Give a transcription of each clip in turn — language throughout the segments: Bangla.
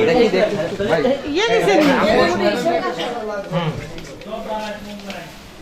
এটা কি দেখছি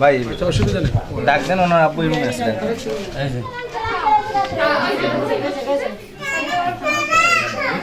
ভাই অসুবিধা নেই ডাকছেন ওনার আব্বু রুমে আসলেন